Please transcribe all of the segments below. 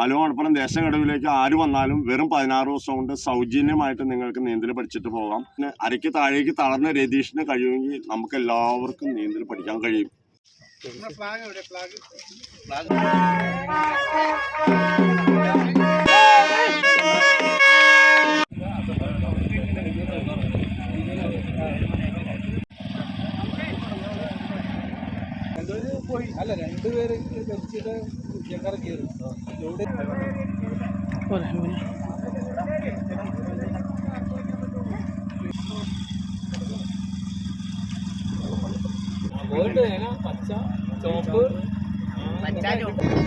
ആലുവ മണപ്പുറം ദേശഘടവിലേക്ക് ആര് വന്നാലും വെറും പതിനാറ് ദിവസം കൊണ്ട് സൗജന്യമായിട്ട് നിങ്ങൾക്ക് നീന്തൽ പഠിച്ചിട്ട് പോകാം. പിന്നെ അരയ്ക്ക് താഴേക്ക് തളർന്ന രതീഷിന് കഴിയുമെങ്കിൽ നമുക്ക് എല്ലാവർക്കും നീന്തൽ പഠിക്കാൻ കഴിയും. ഫ്ലാഗ് ഫ്ലാഗ് രണ്ടുപേര് പോയി. അല്ല രണ്ടുപേര് ധരിച്ചിട്ട് ചെങ്കറ കയറി ലോഡ് പച്ച ചോപ്പ് പച്ച തേർട്ടി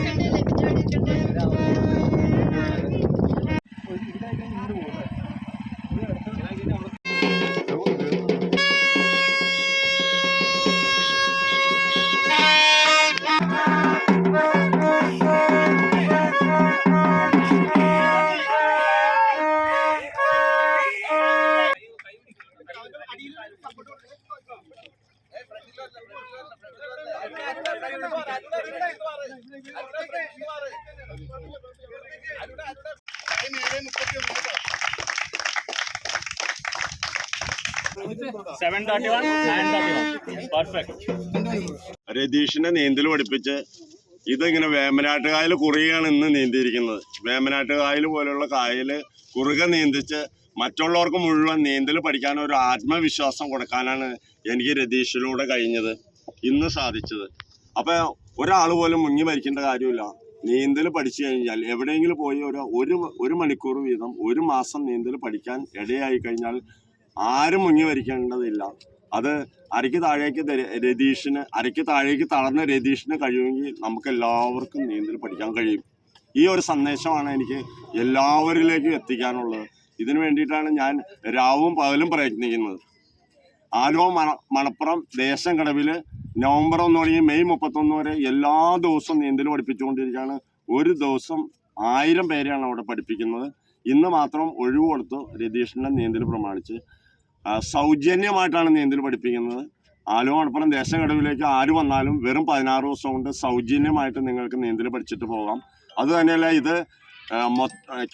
രതീഷിനെ നീന്തൽ പഠിപ്പിച്ച് ഇതിങ്ങനെ വേമ്പനാട്ടുകായൽ കുറുകയാണ് ഇന്ന് നീന്തിയിരിക്കുന്നത്. വേമ്പനാട്ടുകായൽ പോലുള്ള കായൽ കുറുക നീന്തിച്ച് മറ്റുള്ളവർക്ക് മുഴുവൻ നീന്തൽ പഠിക്കാൻ ഒരു ആത്മവിശ്വാസം കൊടുക്കാനാണ് എനിക്ക് രതീഷിലൂടെ കഴിഞ്ഞത് ഇന്ന് സാധിച്ചത്. അപ്പോൾ ഒരാൾ പോലും മുങ്ങി മരിക്കേണ്ട കാര്യമില്ല. നീന്തൽ പഠിച്ചു കഴിഞ്ഞാൽ എവിടെയെങ്കിലും പോയി ഒരു ഒരു ഒരു മണിക്കൂർ വീതം ഒരു മാസം നീന്തൽ പഠിക്കാൻ ഇടയായി കഴിഞ്ഞാൽ ആരും മുങ്ങി മരിക്കേണ്ടതില്ല. അത് അരയ്ക്ക് താഴേക്ക് രതീഷിന് അരയ്ക്ക് താഴേക്ക് തളർന്ന രതീഷിന് കഴിയുമെങ്കിൽ നമുക്ക് എല്ലാവർക്കും നീന്തൽ പഠിക്കാൻ കഴിയും. ഈ ഒരു സന്ദേശമാണ് എനിക്ക് എല്ലാവരിലേക്കും എത്തിക്കാനുള്ളത്. ഇതിനു വേണ്ടിയിട്ടാണ് ഞാൻ രാവും പകലും പ്രയത്നിക്കുന്നത്. ആലുവ മണ മണപ്പുറം ദേശം കടവിൽ നവംബർ ഒന്ന് തുടങ്ങി മെയ് മുപ്പത്തൊന്ന് വരെ എല്ലാ ദിവസവും നീന്തൽ പഠിപ്പിച്ചുകൊണ്ടിരിക്കുകയാണ്. ഒരു ദിവസം ആയിരം പേരെയാണ് അവിടെ പഠിപ്പിക്കുന്നത്. ഇന്ന് മാത്രം ഒഴിവ് കൊടുത്തു രതീഷിന്റെ നീന്തൽ പ്രമാണിച്ച്. സൗജന്യമായിട്ടാണ് നീന്തൽ പഠിപ്പിക്കുന്നത്. ആലുവ മണപ്പുറം ദേശം കടവിലേക്ക് ആര് വന്നാലും വെറും പതിനാറ് ദിവസം കൊണ്ട് സൗജന്യമായിട്ട് നിങ്ങൾക്ക് നീന്തൽ പഠിച്ചിട്ട് പോകാം. അത് തന്നെയല്ല ഇത്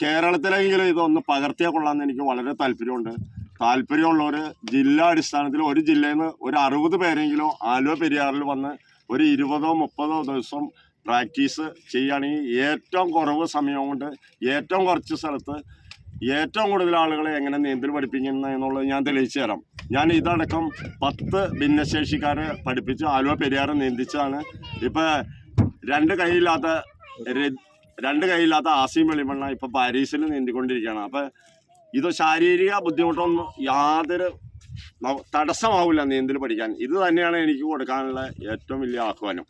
കേരളത്തിലെങ്കിലും ഇതൊന്ന് പകർത്തിയാൽ കൊള്ളാമെന്ന് എനിക്ക് വളരെ താല്പര്യമുണ്ട്. താല്പര്യമുള്ളവർ ജില്ലാ അടിസ്ഥാനത്തിൽ ഒരു ജില്ലയിൽ നിന്ന് ഒരു അറുപത് പേരെങ്കിലും ആലുവ പെരിയാറിൽ വന്ന് ഒരു ഇരുപതോ മുപ്പതോ ദിവസം പ്രാക്ടീസ് ചെയ്യുകയാണെങ്കിൽ ഏറ്റവും കുറവ് സമയം കൊണ്ട് ഏറ്റവും കുറച്ച് സ്ഥലത്ത് ഏറ്റവും കൂടുതൽ ആളുകളെ എങ്ങനെ നീന്തൽ പഠിപ്പിക്കുന്ന എന്നുള്ളത് ഞാൻ തെളിയിച്ചു തരാം. ഞാൻ ഇതടക്കം പത്ത് ഭിന്നശേഷിക്കാരെ പഠിപ്പിച്ച് ആലുവ പെരിയാറ് നീന്തിച്ചാണ് ഇപ്പം രണ്ട് കൈയില്ലാത്ത രണ്ട് കൈയില്ലാത്ത ആസിം വെളിമണ്ണ ഇപ്പൊ പാരീസിൽ നീന്തിക്കൊണ്ടിരിക്കുകയാണ്. അപ്പൊ ഇത് ശാരീരിക ബുദ്ധിമുട്ടൊന്നും യാതൊരു തടസ്സമാവില്ല നീന്തൽ പഠിക്കാൻ. ഇത് തന്നെയാണ് എനിക്ക് കൊടുക്കാനുള്ള ഏറ്റവും വലിയ ആഹ്വാനം.